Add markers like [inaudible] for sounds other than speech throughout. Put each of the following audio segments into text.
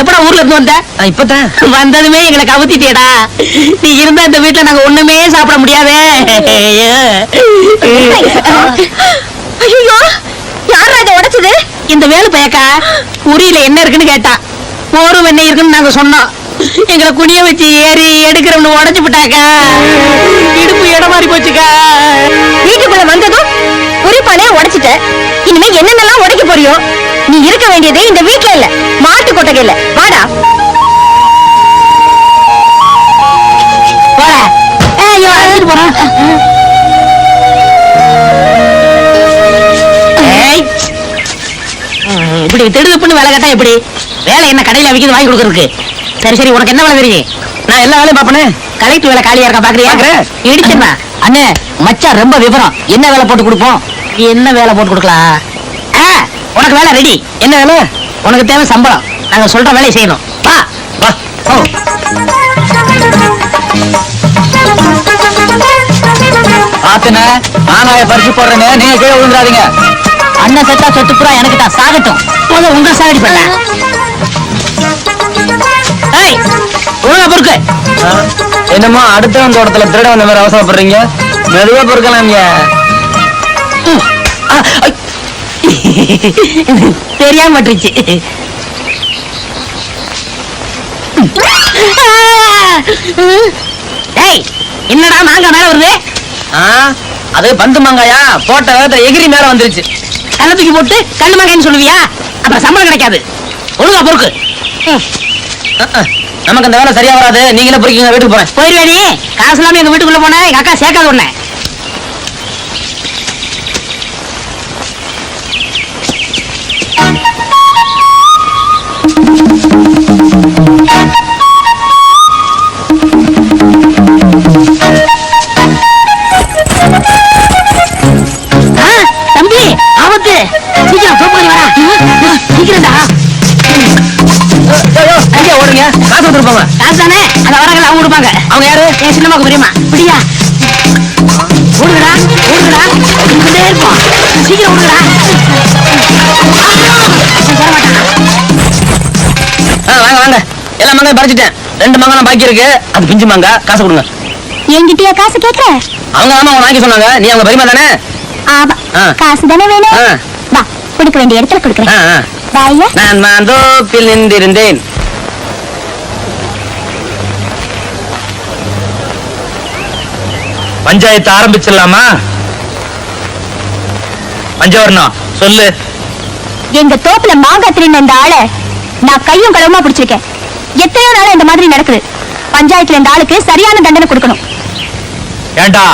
எப்படா ஊர்ல இருந்து வந்த? இப்பதான். [laughs] வந்ததுமே எங்களை கவுத்திட்டியடா. நீ இருந்தா இந்த வீட்டுல நாங்க ஒண்ணுமே சாப்பிட முடியாதே. [laughs] ஐயோ யாரா இதை உடைச்சது? இந்த வேலு பயக்கா உரியில என்ன இருக்குன்னு கேட்டா. மோரு வெண்ணெய் இருக்குன்னு நாங்க சொன்னோம். எங்களை குனிய வச்சு ஏறி எடுக்கிறவனு உடைச்சு விட்டாக்கா. இடுப்பு இடம் மாறி போச்சுக்கா. வீட்டுக்குள்ள வந்ததும் குறிப்பானே உடைச்சிட்ட. இனிமே என்னென்னலாம் உடைக்க போறியோ? நீ இருக்க வேண்டியது இந்த வீட்ல இல்ல. மாட்டு கொட்டகையில. வாடா. இப்படி திடுதுப்புன்னு வேலை கேட்டா எப்படி? வேலை என்ன கடையில விக்கிறது வாங்கி கொடுக்கறதுக்கு? சரி சரி உனக்கு என்ன வேலை தெரியும் நான் எல்லா வேலையும் பாப்பனே கலெக்டர் வேலை காலியா இருக்கா பாக்குறியா? இடிச்சிருமா அண்ணே மச்சான் ரொம்ப விவரம். என்ன வேலை போட்டு கொடுப்போம்? என்ன வேலை போட்டு கொடுக்கலாம்? உனக்கு வேலை ரெடி. என்ன வேலை? உனக்கு தேவை சம்பளம். நாங்க சொல்ற வேலையை செய்யணும். வா வா ஓ பாத்துன மாங்காய பறிச்சு போடுறேன்னு நீங்க கீழே விழுந்துடாதீங்க. அண்ணன் செத்தா சொத்து புறா எனக்கு தான் சாகட்டும். முத உங்க சாகடி பண்ண. ஏய் ஒழுங்கா பொறுக்கு. என்னமோ அடுத்தவன் தோட்டத்துல திருட வந்த மாதிரி அவசரப்படுறீங்க? மெதுவா பொறுக்கலாம். [laughs] தெரியாம பட்டுருச்சு டேய் என்னடா மாங்காய் மேல வருது? அது பந்து மாங்காயா? போட்ட வேகத்துல எகிரி மேல வந்துருச்சு. கண்ணை தூக்கி போட்டு கண்ணு மாங்காய்னு சொல்லுவியா? அப்புறம் சம்பளம் கிடைக்காது. ஒழுங்கா பொறுக்கு. நமக்கு அந்த வேலை சரியா வராது. நீங்களே பொறுக்கீங்க வீட்டுக்கு போறேன். போயிருவேடி. காசு இல்லாம எங்க வீட்டுக்குள்ள போன எங்க அக்கா சேர்க்காத உன்னை. கொடுப்பாங்க. அவங்க யாரு? என் சின்னமாக்கு தெரியுமா இப்படியா ஓடுங்கடா ஓடுங்கடா. ஓடிக்கிட்டே இருப்போம் சீக்கிரம் ஓடுங்கடா. ஆ, வாங்க வாங்க. எல்லா மாங்காயும் பறிச்சிட்டேன். ரெண்டு மாங்காய் பாக்கி இருக்கு. அது பிஞ்சு மாங்காய் காசு கொடுங்க. என்கிட்டயா காசு கேக்குற? அவங்க ஆமா அவங்க வாங்கி சொன்னாங்க. நீ அவங்க பரிமா தானே? ஆமா. ஆ. காசு தானே வேணும்? ஆ. வா கொடுக்க வேண்டிய இடத்துல கொடுக்குறேன். நான் மாந்தோப்பில் நின்றிருந்தேன். பஞ்சாயத்து ஆரம்பிச்சிடலாமா? பஞ்சவர்ணம் சொல்லு. எங்க தோப்புல மாங்காய் திருடின இந்த ஆளை நான் கையும் களவுமா பிடிச்சிருக்கேன். எத்தனையோ நாள் இந்த மாதிரி நடக்குது. பஞ்சாயத்துல இந்த ஆளுக்கு சரியான தண்டனை கொடுக்கணும். ஏண்டா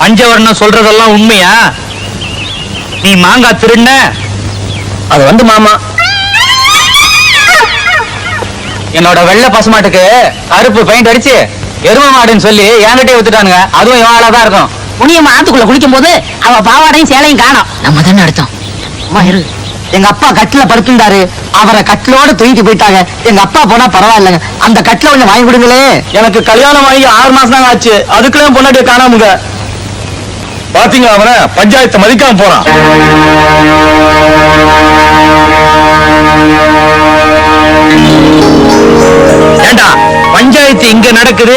பஞ்சவர்ணம் சொல்றதெல்லாம் உண்மையா? நீ மாங்காய் திருண்ண? அது வந்து மாமா. என்னோட வெள்ளை பசுமாட்டுக்கு கருப்பு பெயிண்ட் அடிச்சு எரும மாடுன்னு சொல்லி என்கிட்டயே வித்துட்டானுங்க. அதுவும் இவாளா தான் இருக்கும். முனியம்மா ஆத்துக்குள்ள குளிக்கும் போது அவ பாவாடையும் சேலையும் காணோம். நம்ம தானே அடுத்தோம். அம்மா இரு. எங்க அப்பா கட்டில படுத்திருந்தாரு. அவரை கட்டிலோட தூக்கிட்டு போயிட்டாங்க. எங்க அப்பா போனா பரவாயில்லைங்க. அந்த கட்டில கொஞ்சம் வாங்கி கொடுங்களே. எனக்கு கல்யாணம் ஆகி ஆறு மாசம் தான் ஆச்சு. அதுக்குள்ள பொண்டாட்டிய காணாமுங்க. பாத்தீங்களா அவன? பஞ்சாயத்தை மதிக்காம போறான். ஏண்டா பஞ்சாயத்து இங்க நடக்குது?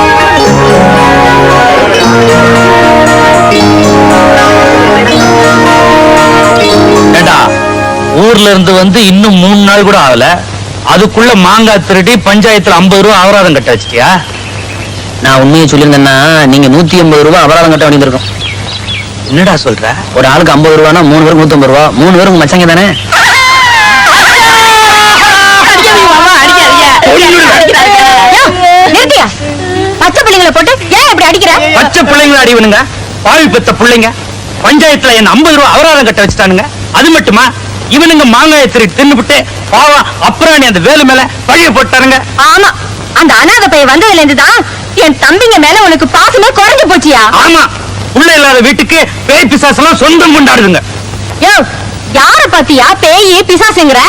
ஏண்டா ஊர்ல இருந்து வந்து இன்னும் மூணு நாள் கூட ஆகல. அதுக்குள்ள மாங்காய் திருடி பஞ்சாயத்துல ஐம்பது ரூபா அபராதம் கட்ட வச்சிட்டியா? நான் உண்மையை சொல்லியிருந்தேன்னா நீங்க நூத்தி எண்பது ரூபாய் அபராதம் கட்ட வேண்டியிருக்கும் என்னடா சொல்ற? ஒரு ஆளுக்கு ஐம்பது ரூபானா மூணு பேருக்கு நூத்தி ஐம்பது ரூபா? மூணு பேருக்கு மச்சங்க தானே? நிறுத்தியா? பச்சை பிள்ளைங்களை போட்டு ஏன் இப்படி அடிக்கிற? பச்சை பிள்ளைங்க அடிவனுங்க பாவி பெத்த பிள்ளைங்க. பஞ்சாயத்துல என்ன ஐம்பது ரூபா அபராதம் கட்ட வச்சுட்டானுங்க. அது மட்டுமா? இவனுங்க மாங்காய திருடி தின்னுபிட்டு பாவம் அப்புறம் அந்த வேலு மேல பழிய போட்டாருங்க ஆமா. அந்த அனாதை பையன் வந்ததுல இருந்து தான் என் தம்பிங்க மேல உனக்கு பாசமே குறைஞ்சு போச்சியா? ஆமா. உள்ள இல்லாத வீட்டுக்கு பேய் பிசாசெல்லாம் சொந்தம் கொண்டாடுதுங்க. யோ யார பாத்தியா பேயி பிசாசுங்கிற?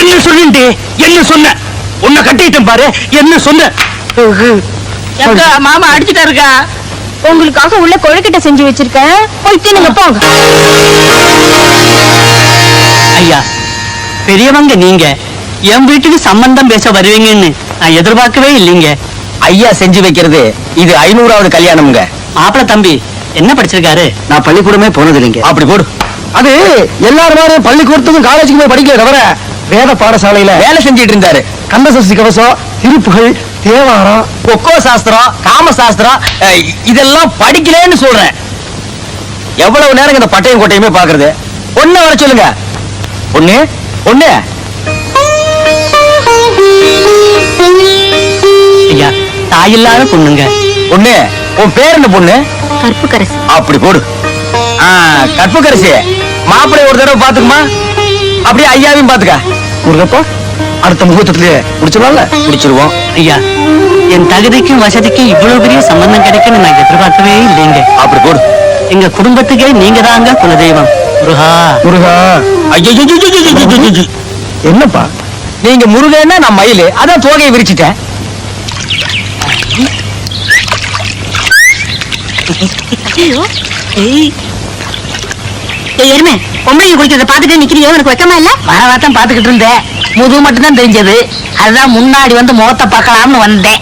என்ன சொல்லிண்டு என்ன சொன்ன? உன்னை கட்டிட்டேன் பாரு. என்ன சொன்ன? எங்க மாமா அடிச்சுட்டாருக்கா? உங்களுக்காக உள்ள கொழுக்கிட்ட செஞ்சு வச்சிருக்கேன். போய் தின்னுங்க போங்க. ஐயா பெரியவங்க நீங்க. என் வீட்டுக்கு சம்பந்தம் பேச வருவீங்கன்னு நான் எதிர்பார்க்கவே இல்லைங்க. ஐயா செஞ்சு வைக்கிறது இது ஐநூறாவது கல்யாணம்ங்க. மாப்பிள தம்பி என்ன படிச்சிருக்காரு? நான் பள்ளிக்கூடமே போனது இல்லைங்க அப்படி போடு. அது எல்லாரும் பள்ளிக்கூடத்துக்கும் காலேஜுக்கும் போய் படிக்கல தவிர வேத பாடசாலையில வேலை செஞ்சிட்டு இருந்தாரு. கந்தசஷ்டி கவசம் திருப்புகள் தேவாரம் கொக்கோ சாஸ்திரம் காம சாஸ்திரம் இதெல்லாம் படிக்கலன்னு சொல்றேன். எவ்வளவு நேரம் இந்த பட்டையும் கோட்டையுமே பாக்குறது பொண்ணு வர சொல்லுங்க. பொண்ணு? பொண்ணு? ஐயா தாயில்லாத பொண்ணுங்க. பொண்ணு உன் பேர் என்ன பொண்ணு? கருப்பு கரசு அப்படி போடு. கற்புக்கரசி. மாப்பிள்ளை ஒரு தடவை பாத்துக்குமா அப்படியே ஐயாவையும் பாத்துக்க முருகப்பா. அடுத்த முகூர்த்தத்திலேயே முடிச்சிடலாம்ல? முடிச்சிருவோம். ஐயா என் தகுதிக்கும் வசதிக்கும் இவ்வளவு பெரிய சம்பந்தம் கிடைக்கும்னு நான் எதிர்பார்க்கவே இல்லைங்க. அப்படி போடு. எங்க குடும்பத்துக்கே நீங்க தாங்க குலதெய்வம். முருகா. முருகா. ஐயோ என்னப்பா நீங்க முருகன்னா நான் மயிலு அதான் தோகையை விரிச்சிட்டேன் ஏய் எருமை பொம்பளைங்க குளிக்கிறத பாத்துட்டு நிக்கிறியோ? உனக்கு வெக்கமா இல்ல? வரவாத்தான் பாத்துக்கிட்டு இருந்தேன். முதுகு மட்டும்தான் தெரிஞ்சது. அதுதான் முன்னாடி வந்து முகத்தை பார்க்கலாம்னு வந்தேன்.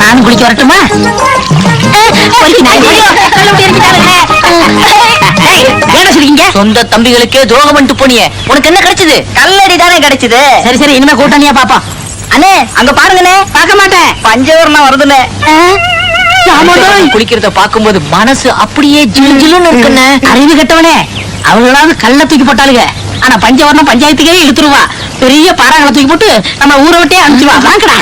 நானும் குளிக்க வரட்டுமா? சொந்த தம்பிகளுக்கே துரோகம் பண்ணிட்டு போனியே. உனக்கு என்ன கிடைச்சது? கல்லடி தானே கிடைச்சது. சரி சரி இனிமே கூட்டணியா பாப்போம். அண்ணே அங்க பாருங்கண்ணே. பார்க்க மாட்டேன். பஞ்சவரணம் வருதுண்ணே. குளிக்கிறத பாக்கும்போது மனசு அப்படியே ஜிலு ஜிலுன்னு இருக்குன்னு அறிவு கெட்டவனே. அவங்களாவது கல்ல தூக்கி போட்டாளுங்க. ஆனா பஞ்சவர்ணம் பஞ்சாயத்துக்கே இழுத்துருவா. பெரிய பாறாங்களை தூக்கி போட்டு நம்ம ஊரை விட்டே அனுப்பிச்சுவா. வாங்கடா.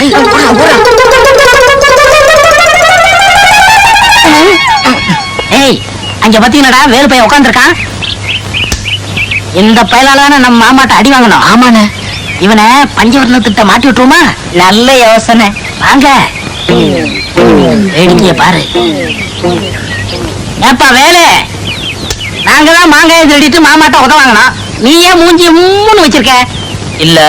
ஏய் அங்க பாத்தீங்களாடா? வேறு பையன் உட்காந்துருக்கான் இந்த பயலால நம்ம மாமாட்ட அடி வாங்கணும். ஆமாண்ணே. இவனை பஞ்சவர்ண திட்ட மாட்டி விட்டுருமா நல்ல யோசனை. வாங்க. வேடிக்கைய பாரு. ஏப்பா வேலை. நாங்க தான் மாங்காயை திருடிட்டு மாமாட்ட உத வாங்கணும் நீ ஏன் மூஞ்சி மூணு வச்சிருக்க. இல்ல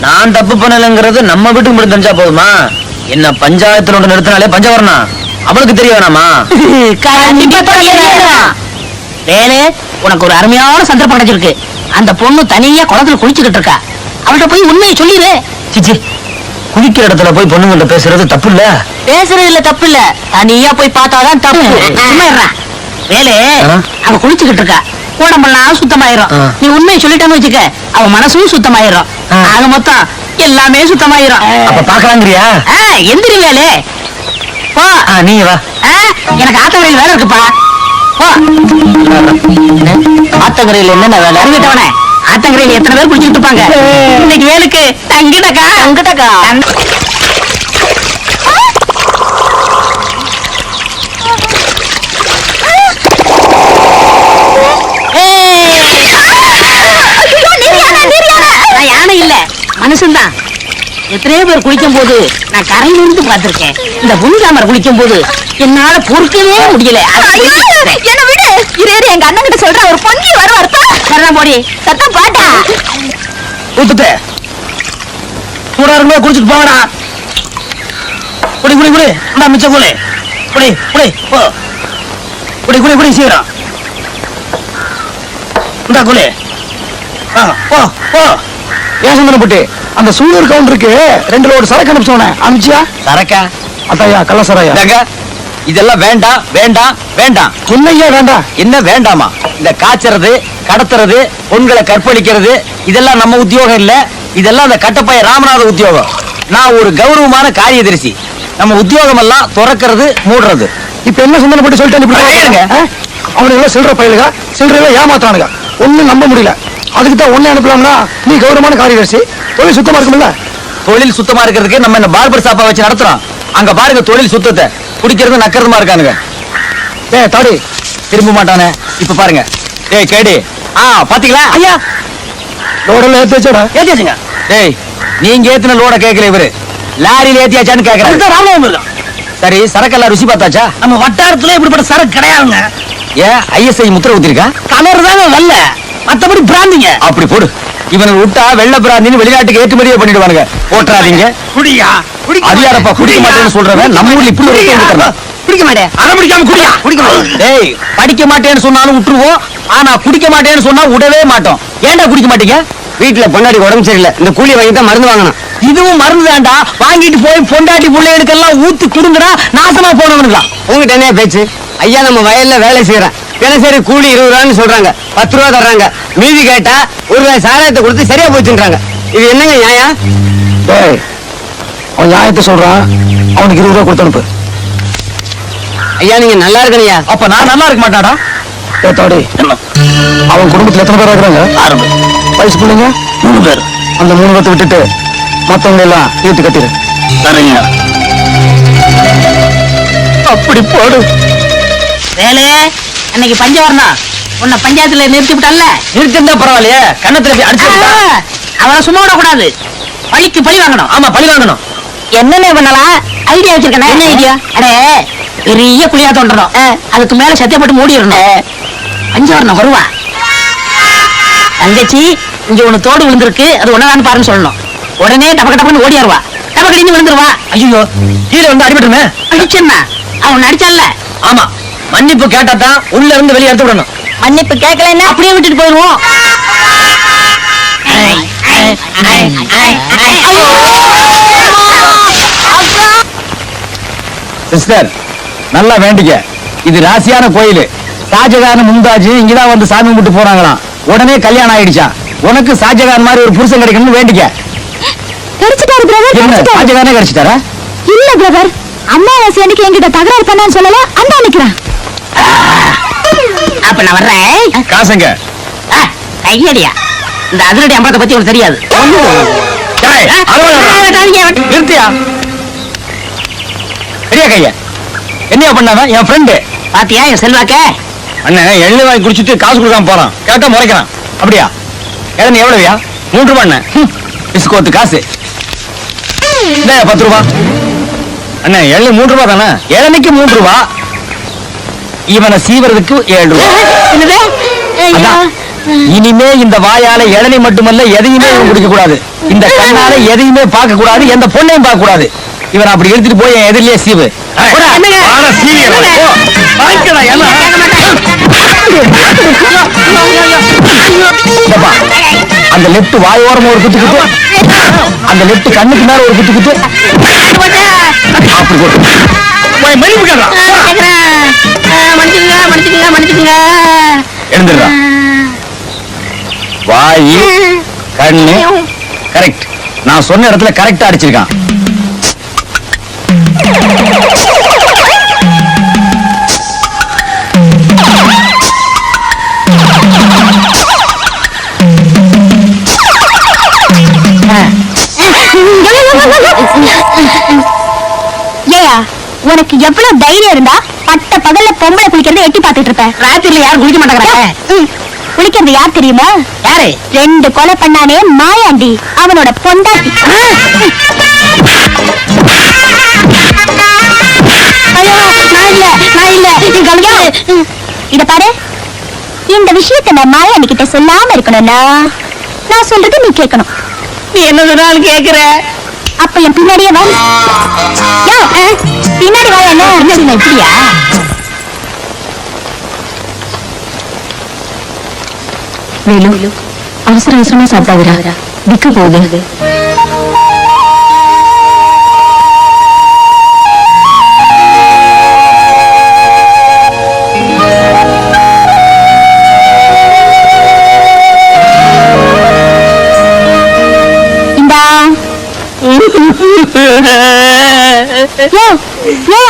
நான் தப்பு பண்ணலங்கிறது நம்ம வீட்டுக்கு மட்டும் தெரிஞ்சா போதுமா? என்ன பஞ்சாயத்துல ஒன்று நிறுத்தினாலே பஞ்சவரணம் அவளுக்கு தெரிய வேணாமா. [laughs] வேலு உனக்கு ஒரு அருமையான சந்தர்ப்பம் கிடைச்சிருக்கு. அந்த பொண்ணு தனியா குளத்துல குளிச்சுக்கிட்டு இருக்கா. அவள்கிட்ட போய் உண்மையை சொல்லிடு சிச்சி குளிக்கிற இடத்துல போய் பொண்ணுங்கள்ட்ட பேசுறது தப்பு இல்ல? பேசுறதுல தப்பு இல்ல. தனியா போய் பார்த்தாதான் தப்பு. வேலு? அவ குளிச்சுக்கிட்டு இருக்கா. உடம்பெல்லாம் சுத்தமாயிரும். நீ உண்மையை சொல்லிட்டான்னு வச்சுக்க அவ மனசும் சுத்தமாயிரும். ஆக மொத்தம் எல்லாமே சுத்தமாயிரும். அப்ப பாக்கலாங்கிறியா எந்திரி வேலு போ. நீங்க வா. எனக்கு ஆத்தங்கரையில் வேலை இருக்குப்பா. போ. ஆத்தங்கரையில என்னென்ன வேலை? அறிவிட்டவனே ஆத்தங்கரையில் எத்தனை பேர் குளிச்சுட்டு இருப்பாங்க? இன்னைக்கு வேலுக்கு தங்கிடக்கா. தங்கிடக்கா நான் யானை இல்ல மனுஷன்தான் எத்தனையோ பேர் குளிக்கும் போது நான் கரையில இருந்து பார்த்திருக்கேன். இந்த புனிதாமர் குளிக்கும் போது என்னால பொறுக்கவே முடியல. என்ன விடு. இரு இரு, எங்க அண்ணன் கிட்ட சொல்றேன். ஒரு பொங்கி வர வரப்பா சரணா போடி சத்தம் பாட்டா. ஊத்துட்டு. சூடா இருக்கும்போது குடிச்சிட்டு போங்கடா. குடி குடி குடி. இந்தா மிச்சம் குடி குடி குடி போ. குடி குடி குடி சீக்கிரம். இந்தா குடி ஆ, போ போ. ஏன் சந்தனப்பட்டு அந்த சூழல் கவுண்டருக்கு ரெண்டு லோடு சரக்கு அனுப்பிச்சோனே அனுப்பிச்சியா? சரக்கா? அத்தாயா கள்ளசராயா? இந்தாங்க. இதெல்லாம் வேண்டாம் வேண்டாம் வேண்டாம். என்னையா வேண்டாம் என்ன வேண்டாமா? இந்த காய்ச்சறது கடத்துறது பொண்களை கற்பழிக்கிறது இதெல்லாம் நம்ம உத்தியோகம் இல்ல. இதெல்லாம் அந்த கட்டப்பைய ராமநாத உத்தியோகம். நான் ஒரு கௌரவமான காரியதரிசி. நம்ம உத்தியோகம் எல்லாம் துறக்கிறது மூடுறது. இப்ப என்ன சந்தனப்பட்டு சொல்லிட்டு? அவனுங்க எல்லாம் சில்லற பயிலுக சில்லறையில ஏமாத்தானுங்க ஒண்ணும் நம்ப முடியல. அதுக்கு தான் ஒண்ணே அனுப்பலாம்னா நீ கௌரவமான காரியதர்சி. தொழில் சுத்தமா இருக்கும்ல? தொழில் சுத்தமா இருக்கிறதுக்கு நம்ம இந்த பார்பர் ஷாப்பா வச்சு நடத்துறோம்? அங்க பாருங்க தொழில் சுத்தத்தை. குடிக்கிறது நக்கிறதுமா இருக்கானுங்க. ஏ தாடி. திரும்ப மாட்டானே. இப்ப பாருங்க. ஏய் கேடி. ஆ பாத்தீங்களா? ஐயா. லோடெல்லாம் ஏத்தி வச்சடா. ஏத்தியாச்சுங்க டேய் நீங்க ஏத்தின லோட கேட்கல இவரு. லாரியில ஏத்தியாச்சான்னு கேக்குறாரு. ராமநாதபுரம். சரி சரக்கெல்லாம் ருசி பார்த்தாச்சா? நம்ம வட்டாரத்துல இப்படிப்பட்ட சரக்கு கிடையாதுங்க. ஏன் ஐஎஸ்ஐ முத்திர ஊத்திருக்கா கலர் தாங்க நல்ல மத்தபடி பிராந்திங்க. அப்படி போடு. இவனை விட்டா வெள்ள பிராந்தின்னு வெளிநாட்டுக்கு ஏற்றுமதியே பண்ணிடுவானுங்க. போட்டுறாதீங்க குடியா அது யாரப்பா குடிக்க மாட்டேன்னு சொல்றவன்? நம்ம ஊர்ல இப்படி ஒரு. பிடிக்க மாட்டேன். அரை பிடிக்காம குடியா? குடிக்க மாட்டேன். டேய் படிக்க மாட்டேன்னு சொன்னாலும் விட்டுருவோம். ஆனா குடிக்க மாட்டேன்னு சொன்னா விடவே மாட்டோம். ஏன்டா குடிக்க மாட்டீங்க? வீட்டுல பொண்டாடி உடம்பு சரியில்லை. இந்த கூலி வாங்கி தான் மருந்து வாங்கணும். இதுவும் மருந்து தான்டா. வாங்கிட்டு போய் பொண்டாட்டி பிள்ளைகளுக்கெல்லாம் ஊத்தி குடுங்கடா. நாசமா போனவனுங்களா உங்ககிட்ட என்ன பேச்சு? ஐயா நம்ம வயல்ல வேலை செய்யறேன். தினசரி கூலி இருபது ரூபான்னு சொல்றாங்க. பத்து ரூபா தர்றாங்க. மீதி கேட்டா ஒரு ரூபாய் சாராயத்தை கொடுத்து சரியா போச்சுன்றாங்க. இது என்னங்க நியாயம்? டேய் அவன் நியாயத்தை சொல்றான். அவனுக்கு இருபது ரூபா கொடுத்து அனுப்பு. ஐயா நீங்க நல்லா இருக்கணையா? அப்ப நான் நல்லா இருக்க மாட்டாடா அவன் குடும்பத்துல எத்தனை பேர் இருக்கிறாங்க? ஆரம்பி வயசு பிள்ளைங்க? மூணு பேர். அந்த மூணு பேர்த்த விட்டுட்டு மத்தவங்க எல்லாம் தீர்த்து கட்டிடு. சரிங்க. அப்படி போடு. வேலு அன்னைக்கு பஞ்சம் வரணும் உன்னை பஞ்சாயத்துல நிறுத்தி விட்டல்ல இருக்குந்தா பரவாயில்லையே. கண்ணத்துல அடிச்சு. அவனை சும்மா விடக்கூடாது. பழிக்கு பழி வாங்கணும். ஆமா பழி வாங்கணும். என்னென்ன பண்ணலாம் ஐடியா வச்சிருக்கேன்? என்ன ஐடியா? அடே பெரிய குழியா தோன்றணும். அதுக்கு மேல சத்தியப்பட்டு மூடிடணும் பஞ்சம் வரணும் வருவா. தங்கச்சி இங்க ஒண்ணு தோடு விழுந்திருக்கு. அது ஒன்னதான் பாருன்னு சொல்லணும். உடனே டபக்க டபக்குன்னு ஓடியாருவா டபக்கடின்னு விழுந்துருவா. ஐயோ கீழே வந்து அடிபட்டுமே அடிச்சா அவன் நடிச்சான்ல ஆமா. மன்னிப்பு கேட்டா தான் உள்ள இருந்து வெளியே எடுத்து விடணும். மன்னிப்பு கேட்கலன்னா அப்படியே விட்டுட்டு போயிருவோம் சிஸ்டர் நல்லா வேண்டிக்க. இது ராசியான கோயில். ஷாஜகான் மும்தாஜ் இங்கதான் வந்து சாமி கும்பிட்டு போறாங்களாம். உடனே கல்யாணம் ஆயிடுச்சா? உனக்கு ஷாஜகான் மாதிரி ஒரு புருஷன் கிடைக்கணும்னு வேண்டிக்க. கிடைச்சிட்டாரு பிரதர் ஷாஜகானே கிடைச்சிட்டாரா? இல்ல பிரதர் அம்மாவாசை அன்னைக்கு என்கிட்ட தகராறு பண்ணான்னு சொல்லல அந்த நிக்கிறான் அப்ப நான் வர்றேன். காசுங்க. கையடியா இந்த அதிரடி அம்பலத்தை பத்தி உனக்கு தெரியாது. நிறுத்தியா? பெரிய கைய. என்னையா பண்ணாவன் என் ஃப்ரெண்டு பாத்தியா என் செல்வாக்க? அண்ணன் எள்ளு வாங்கி குடிச்சிட்டு காசு கொடுக்காம போறான். கேட்டா முறைக்கிறான். அப்படியா? இளநீ எவ்வளவுயா? மூன்று ரூபா அண்ணன். ஹம், பிஸ்கோத்து காசு. பத்து ரூபா. அண்ணன் எள்ளு மூன்று ரூபா தானே? மூன்று ரூபா. இவனை சீவறதுக்கு ஏழு ரூபா. இனிமே இந்த வாயால இளநீ மட்டுமல்ல எதையுமே இவன் குடிக்க கூடாது. இந்த கண்ணால எதையுமே பார்க்க கூடாது எந்த பொண்ணையும் பார்க்க கூடாது. இவன் அப்படி எடுத்துட்டு போய் என் சீவு. அந்த லெப்ட் வாயோரமா ஒரு குத்து குத்து. அந்த லெப்ட் கண்ணுக்கு மேல ஒரு குத்து குத்து. அப்படி மன்னிப்பு கேட்கலாம். மன்னிச்சுங்க மன்னிச்சுங்க மன்னிச்சுங்க எழுந்துடுறா. வாய் கண்ணு. கரெக்ட் நான் சொன்ன இடத்துல கரெக்டா அடிச்சிருக்கான். ஏயா உனக்கு எவ்வளவு தைரியம் இருந்தா பட்ட பகல்ல பொம்பளை குளிக்கிறத எட்டி பார்த்துட்டு இருப்ப ராத்திரில யாரும் குளிக்க மாட்டாங்க குளிக்கிறது யார் தெரியுமா? யாரு? ரெண்டு கொலை பண்ணானே மாயாண்டி அவனோட பொண்டாட்டி. ஐயோ நான் இல்ல நான் இல்ல. நீ கவனியா இத பாரு. இந்த விஷயத்தை நான் மாயாண்டி கிட்ட சொல்லாம இருக்கணும்னா நான் சொல்றது நீ கேட்கணும். நீ என்ன சொன்னாலும் கேக்குற? அப்ப என் பின்னாடியே வா. பின்னாடி வா என்ன? இப்படியா? வேலு அவசர அவசரமா சாப்பிடாதரா விக்க போகுது.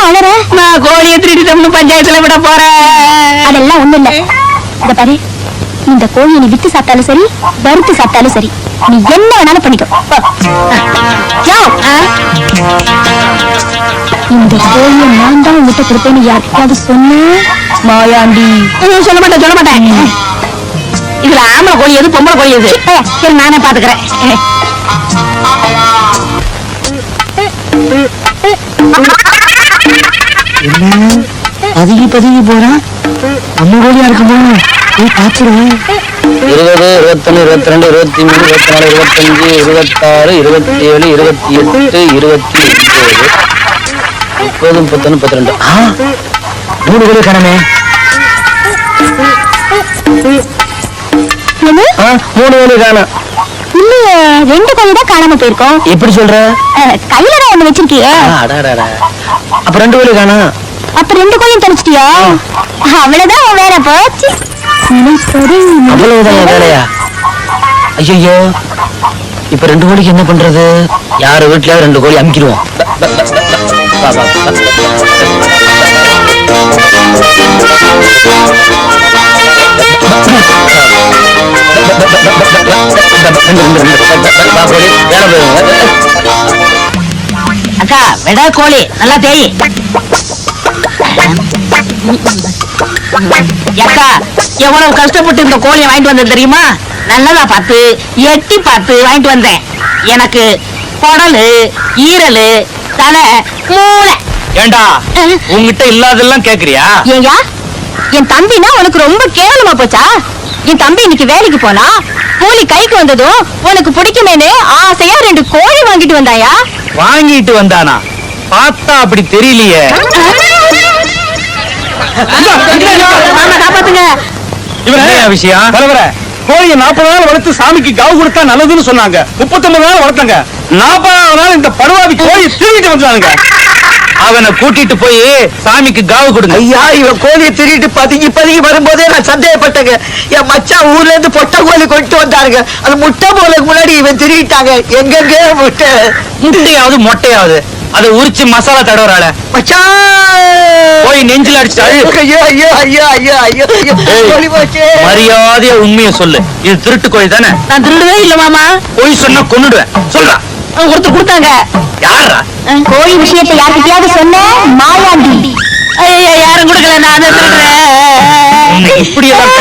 அழற நான் கோழியை திருடிட்டோம்னு பஞ்சாயத்துல விட போறேன். அதெல்லாம் ஒண்ணு இல்ல. பாரு. இந்த கோழியை நீ வித்து சாப்பிட்டாலும் சரி வறுத்து சாப்பிட்டாலும் சரி நீ என்ன வேணாலும் பண்ணிக்கோ? இந்த கோழியை நான் தான் உங்ககிட்ட கொடுப்பேன்னு யாருக்காவது சொன்ன? மாயாண்டி. சொல்ல மாட்டேன் சொல்ல மாட்டேன். இதுல ஆம்பளை கோழி எது பொம்பளை கோழி எது? சரி நானே பாத்துக்கிறேன். பதுங்கி பதுங்கி போறான்? நம்ம கோழியா இருக்குமா? இருபது இருபத்தொன்னு இருபத்தி ரெண்டு இருபத்தி மூணு இருபத்தி நாலு இருபத்தஞ்சு இருபத்தாறு இருபத்தி ஏழு இருபத்தி எட்டு இருபத்தி ஒன்பது. முப்பது முப்பத்தொன்னு முப்பத்தி ரெண்டு மூணு கோழி கடமே? மூணு கோழி காணும் இல்லையே ரெண்டு கோழி தான் காணாம போயிருக்கோம். எப்படி சொல்ற? கையில தான் ஒண்ணு வச்சிருக்கியே. அப்ப ரெண்டு கோழி காணும் அப்ப ரெண்டு கோழியும் தொலைச்சிட்டியா? அவ்வளவுதான் வேலை போச்சு. அவ்வளவுதான் வேலையா? ஐயோ இப்ப ரெண்டு கோழிக்கு என்ன பண்றது? யாரு வீட்டுல ரெண்டு கோழி அமுக்கிடுவோம். அக்கா விட கோழி நல்லா தேய். அக்கா எவ்வளவு கஷ்டப்பட்டு இந்த கோழியை வாங்கிட்டு வந்தேன் தெரியுமா? நல்லதா பார்த்து எட்டி பார்த்து வாங்கிட்டு வந்தேன். எனக்கு குடலு ஈரலு தலை மூளை. ஏண்டா உங்ககிட்ட இல்லாதெல்லாம் கேக்குறியா? ஏயா என் தம்பினா உனக்கு ரொம்ப கேவலமா போச்சா? என் தம்பி இன்னைக்கு வேலைக்கு போனா கூலி கைக்கு வந்ததும் உனக்கு பிடிக்குமேனு ஆசையா ரெண்டு கோழி வாங்கிட்டு வந்தாயா? வாங்கிட்டு வந்தானா? பார்த்தா அப்படி தெரியலையே. காப்பாத்துங்க என்னய்யா விஷயம் தலைவர கோழியை நாற்பது நாள் வளர்த்து சாமிக்கு காவு கொடுத்தா நல்லதுன்னு சொன்னாங்க. முப்பத்தொன்பது நாள் வளர்த்தாங்க. நாற்பதாவது நாள் இந்த படுவாவி கோழி திரும்பிட்டு வந்தானுங்க அவனை கூட்டிட்டு போய் சாமிக்கு காவு கொடுங்க. ஐயா இவன் கோழியை திருட்டு பதுங்கி பதுங்கி வரும்போதே நான் சந்தேகப்பட்டேங்க. என் மச்சான் ஊர்ல இருந்து பொட்டை கோழி கொண்டு வந்தாருங்க. அது முட்டை போலக்கு முன்னாடி இவன் திருடிட்டாங்க. எங்கெங்க முட்டை. முட்டையாவது மொட்டையாவது. அதை உரிச்சு மசாலா தடவுறாள. போய் நெஞ்சில அடிச்சு மரியாதையா உண்மையை சொல்லு. இது திருட்டு கோழி தானே? நான் திருடவே இல்ல மாமா. பொய் சொன்னா கொன்னுடுவேன். சொல்றா. ஒருத்தர் கொடுத்தாங்க. யாரா? கோழி விஷயத்தை யார்கிட்டயாவது சொன்ன? மாயாண்டி. ஐயா யாரும் கொடுக்கல நான் இப்படி எல்லாம்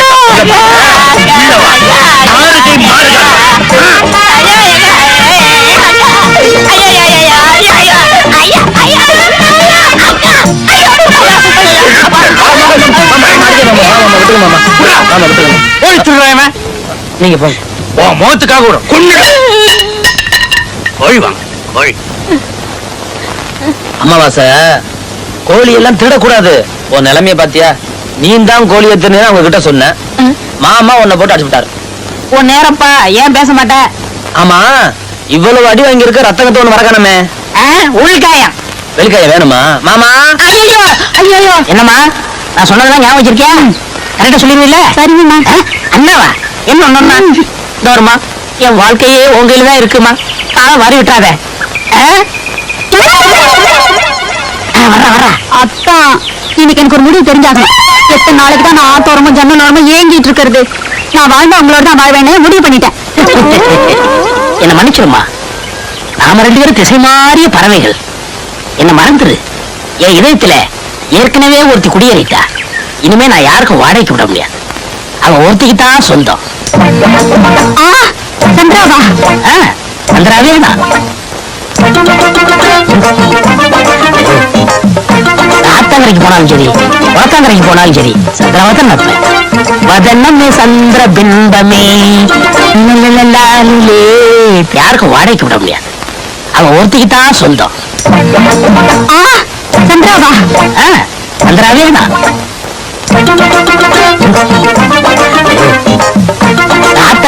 நீங்க போங்க. உன் முகத்துக்காக கூட கொன்னு கோழி வாங்க கோழி அமாவாசை கோழி எல்லாம் திருடக்கூடாது உன் நிலைமைய பாத்தியா நீ தான் கோழி எத்துன்னு அவங்க கிட்ட சொன்ன மாமா உன்னை போட்டு அடிச்சு விட்டாரு. உன் நேரப்பா ஏன் பேச மாட்டேன் ஆமா இவ்வளவு அடி வாங்கி இருக்க ரத்தம் கட்டு ஒண்ணு மறக்கணுமே உள்காயம். வெளிக்காய வேணுமா? மாமா? ஐயோ ஐயோ என்னம்மா நான் சொன்னதெல்லாம் ஞாபகம் வச்சிருக்கியா? கரெக்டா சொல்லிடுவீல்ல? சரிங்கம்மா. அண்ணாவா? என்ன ஒண்ணுமா இந்த வருமா. என் வாழ்க்கையே உங்க தான் இருக்குமா? காலை வாரி விட்டுறாத. அத்தான் இன்னைக்கு எனக்கு ஒரு முடிவு தெரிஞ்சாகணும். எத்தனை நாளைக்கு தான் நான் ஆத்தோரமும் ஜன்னலோரமும் ஏங்கிட்டு இருக்கிறது. நான் வாழ்ந்தா உங்களோட தான் வாழ்வேன்னு முடிவு பண்ணிட்டேன். [laughs] என்னை மன்னிச்சிருமா நாம ரெண்டு பேரும் திசை மாறிய பறவைகள். என்ன மறந்துரு. என் இதயத்துல ஏற்கனவே ஒருத்தி குடியேறிட்டா. இனிமே நான் யாருக்கும் வாடகைக்கு விட முடியாது. அவன் ஒருத்திக்கு தான் சொந்தம். சந்திராவா? சந்திராவே தான். ஆத்தங்கரைக்கு போனாலும் சரி குளத்தாங்கரைக்கு போனாலும் சரி சந்திராவை தான் நட்பேன் வதனமே சந்திர பிம்பமே. யாருக்கும் வாடகைக்கு விட முடியாது. அவன் ஒருத்திக்கு தான் சொந்தம் சந்திராவா? சந்திராவே தான்.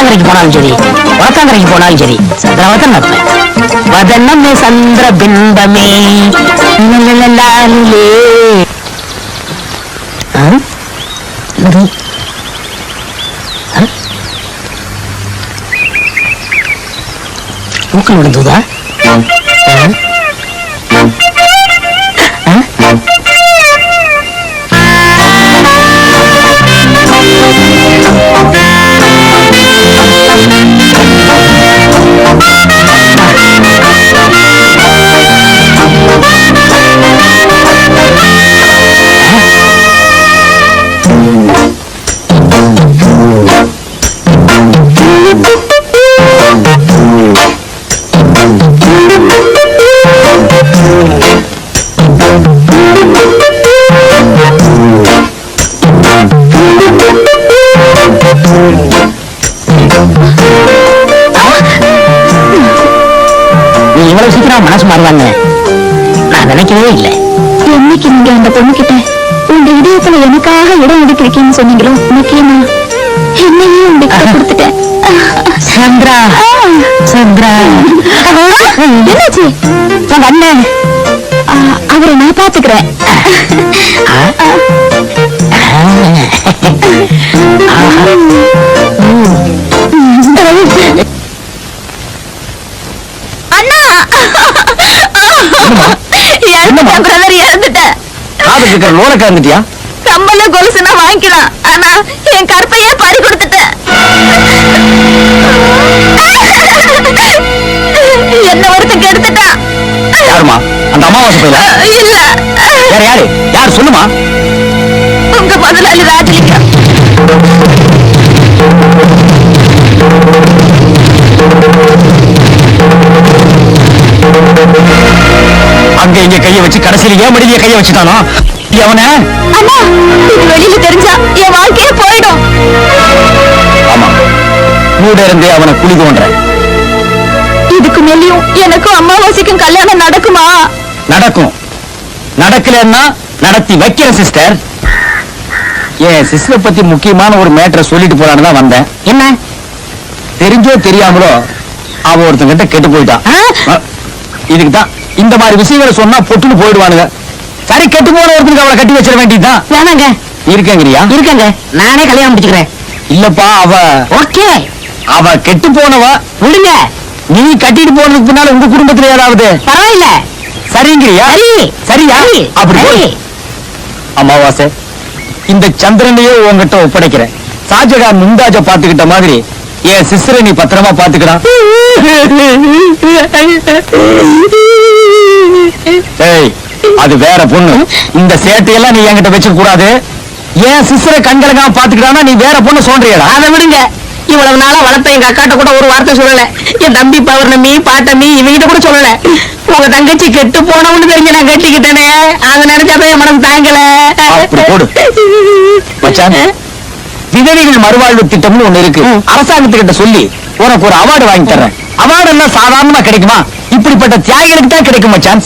ஆத்தங்கரைக்கு போனாலும் சரி வடக்காங்கரைக்கு போனாலும் சரி சந்திராவை தான் நட்பேன் வதனமே சந்திர பிம்பமே லலலலாலிலே. ஆ? ஆ? விழுந்ததா என் பிரதர் இறந்துட்டேன் காது இருக்கிற லோன கொலுசுனா வாங்கிக்கலாம். ஆனா என் கற்பையே பறி கொடுத்துட்டேன் என்ன ஒருத்தன் கெடுத்துட்டான் யாருமா அந்த அமாவாசை போயில? இல்ல. வேற யாரு? யார்? சொல்லுமா. உங்க முதலாளி ராஜலிங்கம் அங்க இங்க கைய வச்சு கடைசியில ஏன் மடியில கைய வச்சுட்டானோ? அவன? அண்ணா இது வெளியில தெரிஞ்சா என் வாழ்க்கையே போயிடும். ஆமா. கூட இருந்தே அவனை குழி தோன்ற. இதுக்கு மேலேயும் எனக்கும் அம்மாவாசைக்கும் கல்யாணம் நடக்குமா? நடக்கும். நடக்கலன்னா நடத்தி வைக்கிற சிஸ்டர் என் சிஸ்டர் பத்தி முக்கியமான ஒரு மேட்டரை சொல்லிட்டு போலான்னு தான் வந்தேன். என்ன? தெரிஞ்சோ தெரியாமலோ அவ ஒருத்தங்கிட்ட கெட்டு போயிட்டான்? இதுக்கு தான். இந்த மாதிரி விஷயங்களை சொன்னா பொட்டுன்னு போயிடுவானுங்க. சரி கெட்டு போன ஒருத்தருக்கு அவளை கட்டி வச்சிட வேண்டியதுதான். வேணாங்க. இருக்கேங்கிறியா? இருக்கங்க. நானே கல்யாணம் முடிச்சுக்கிறேன். இல்லப்பா அவ ஓகே. அவ கெட்டு போனவ விடுங்க. நீ கட்டிட்டு போனதுக்கு பின்னால உங்க குடும்பத்துல ஏதாவது பரவாயில்ல. சரிங்கிறியா? சரி. சரியா? சரி. அப்படி. அமாவாசை. இந்த சந்திரனையே உங்ககிட்ட ஒப்படைக்கிறேன். ஷாஜகான் மும்தாஜ பாத்துக்கிட்ட மாதிரி என் சிஸ்டரை நீ பத்திரமா பாத்துக்கடா [laughs] ஏய் அது வேற பொண்ணு. இந்த சேட்டையெல்லாம் நீ என்கிட்ட வச்சுக்க கூடாது. என் சிஸ்டரை கண்கலங்காம பாத்துக்கிட்டானா நீ வேற பொண்ணு சொல்றியடா அதை விடுங்க. இவ்வளவு நாளா வளர்த்த எங்க அக்காட்ட கூட ஒரு வார்த்தை சொல்லல. என் தம்பி பௌர்ணமி பாட்டமி இவங்கிட்ட கூட சொல்லல. உங்க தங்கச்சி கெட்டு போனவன்னு தெரிஞ்சு நான் கட்டிக்கிட்டேனே. அதை நினைச்சாதான் என் மனம் தாங்கல. விதவைகள் மறுவாழ்வு திட்டம்னு ஒண்ணு இருக்கு. அரசாங்கத்துக்கிட்ட சொல்லி உனக்கு ஒரு அவார்டு வாங்கி தர்றேன். அவார்டு எல்லாம் சாதாரணமா கிடைக்குமா? இப்படிப்பட்ட தியாகிகளுக்கு தான் கிடைக்கும் மச்சான்.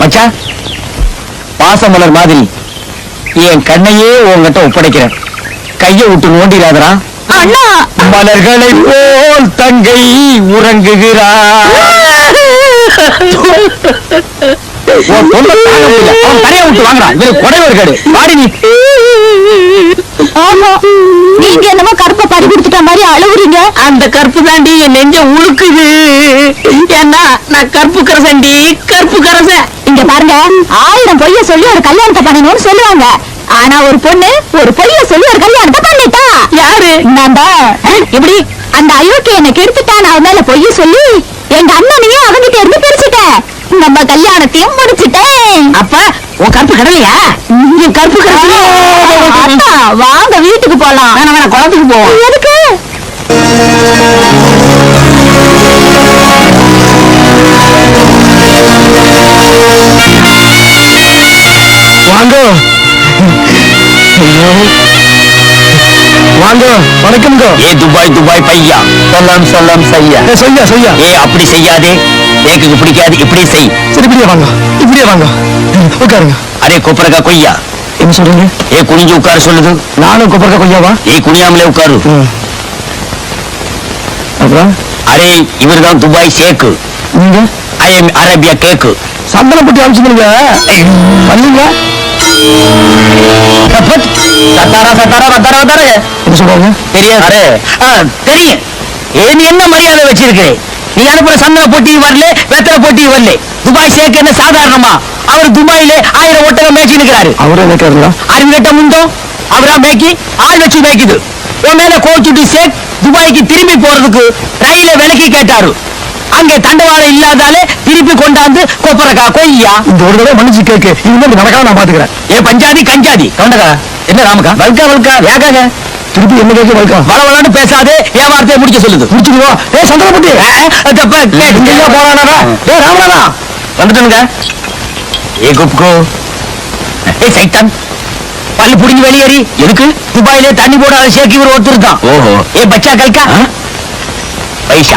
மச்சான் பாசமலர் மாதிரி என் கண்ணையே உன்கிட்ட ஒப்படைக்கிறேன். கையை விட்டு நோண்டிடாதடா அண்ணா. மலர்களை போல் தங்கை. அவன் தரைய விட்டு வாங்குறான். இவனுக்கு கொடை. இருக்காடு வாடி நீ. ஆமா. நீங்க என்னமோ கருப்பை பறி கொடுத்துட்ட மாதிரி அழுவுறீங்க. அந்த கற்பு தாண்டி என் நெஞ்ச உழுக்குது ஏன்னா கற்பு கரசண்டி? கற்பு கரசன் இங்க பாருங்க ஆயிரம் பொய்ய சொல்லி ஒரு கல்யாணத்தை பண்ணணும்னு சொல்லுவாங்க. ஆனா ஒரு பொண்ணு ஒரு பொய்ய சொல்லி ஒரு கல்யாணத்தை பண்ணிட்டா. யாரு? நான் தான். எப்படி? அந்த அயோக்கிய என்ன கெடுத்துட்டா நான் மேல பொய்ய சொல்லி எங்க அண்ணனையும் அவங்கிட்ட இருந்து பிரிச்சுட்டேன். நம்ம கல்யாணத்தையும் முடிச்சிட்டேன். அப்ப உன் கற்பு கடலையா? கற்பு கடலையா அத்தா, வாங்க வீட்டுக்கு போலாம். வேணாம் வேணாம் குளத்துக்கு போவோம். எதுக்கு? வாங்க. ஏ துபாய் துபாய் பையா. சொல்லாம் சொல்லாம் செய்யா. ஏ, செய்யா செய்யா. ஏ அப்படி செய்யாதே. எனக்கு பிடிக்காது இப்படி செய். சரி இப்படியே வாங்க. இப்படியே வாங்க. உட்காருங்க. அரே கொப்பரக்கா கொய்யா. என்ன சொல்றீங்க? ஏ குனிஞ்சு உட்கார சொல்லுது. நானும் கொப்பரக்கா கொய்யாவா? ஏ குனியாமலே உட்காரு. அப்புறம்? அரே இவர்தான் துபாய் ஷேக்கு. நீங்க? ஐ எம் அரேபியா கேக்கு சந்தனம் பட்டி அமிச்சுங்க வந்தீங்க சப்பத். சத்தாரா சத்தாரா வத்தாரா வத்தாரா என்ன சொல்றாங்க? தெரியாது. அரே ஆ, தெரியும். ஏ நீ என்ன மரியாதை வச்சிருக்கிறே? நீ அனுப்புற சந்தன போட்டி வரல வெத்தலை போட்டி வரல. துபாய் ஷேக் என்ன சாதாரணமா? அவர் துபாயிலே ஆயிரம் ஒட்டகம் மேய்ச்சி நிற்கிறாரு அவரே வைக்கிறாருங்களா அறிவு முண்டோ அவரா மேய்க்கி? ஆள் வச்சு மேய்க்குது. உன் மேல கோச்சுட்டு ஷேக் துபாய்க்கு திரும்பி போறதுக்கு ரயில விலக்கி கேட்டாரு. அங்கே தண்டவாளம் இல்லாதாலே திருப்பி கொண்டாந்து கொப்பரக்கா கொய்யா. இந்த ஒரு தடவை மன்னிச்சு கேக்கு இனிமேல் நடக்காம நான் பாத்துக்கிறேன். ஏ பஞ்சாதி கஞ்சாதி. கவுண்டகா என்ன ராமக்கா? வல்கா வல்கா. வேகாக திருப்பி என்ன கேட்க வழக்கம் வள வளன்னு பேசாதே என் வார்த்தையை முடிக்க சொல்லுது. முடிச்சுடுவா. ஏ சந்திரபுட்டி இங்கேயா போறானா ஏ ராமநாதா. வந்துட்டுங்க ஏ குப்கோ. ஏ சைத்தான். பல்லு புடிஞ்சு வெளியேறி. எதுக்கு? துபாயிலே தண்ணி போடாத ஷேக் இவர் ஒருத்தர் இருக்கான் ஓஹோ. ஏ பச்சா கல்கா? பைசா.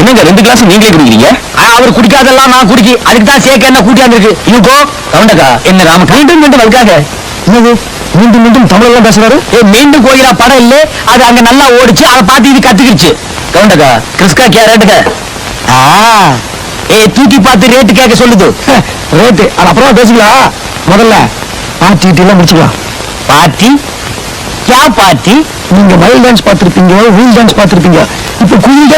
என்னங்க ரெண்டு கிளாஸ் நீங்களே குடிக்கிறீங்க? அவர் குடிக்காதெல்லாம் நான் குடிக்கி அதுக்கு தான் சேக்க என்ன கூட்டி வந்திருக்கு? இவங்கோ? கவுண்டக்கா என்ன ராம மீண்டும் மீண்டும் வல்காக என்னது? மீண்டும் மீண்டும் தமிழ் எல்லாம் பேசுறாரு? ஏ மீண்டும் கோயிலா? படம் இல்ல. அது அங்க நல்லா ஓடிச்சு. அதை பார்த்து இது கத்துக்கிடுச்சு கவுண்டக்கா கிறிஸ்கா கே ரேட்டுக்க. ஏ தூக்கி பார்த்து ரேட்டு கேட்க சொல்லுது. ரேட்டு. அது அப்புறமா பேசிக்கலாம். முதல்ல ஆக்டிவிட்டி எல்லாம் முடிச்சுக்கலாம். பார்ட்டி கே பார்ட்டி நீங்க மயில் டான்ஸ் பார்த்திருப்பீங்க வீல் டான்ஸ் பார்த்திருப்பீங்க. இப்ப குயில்